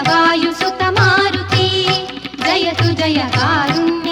జయ వాయుసుత Maruti జయతు జయ కారుణ్య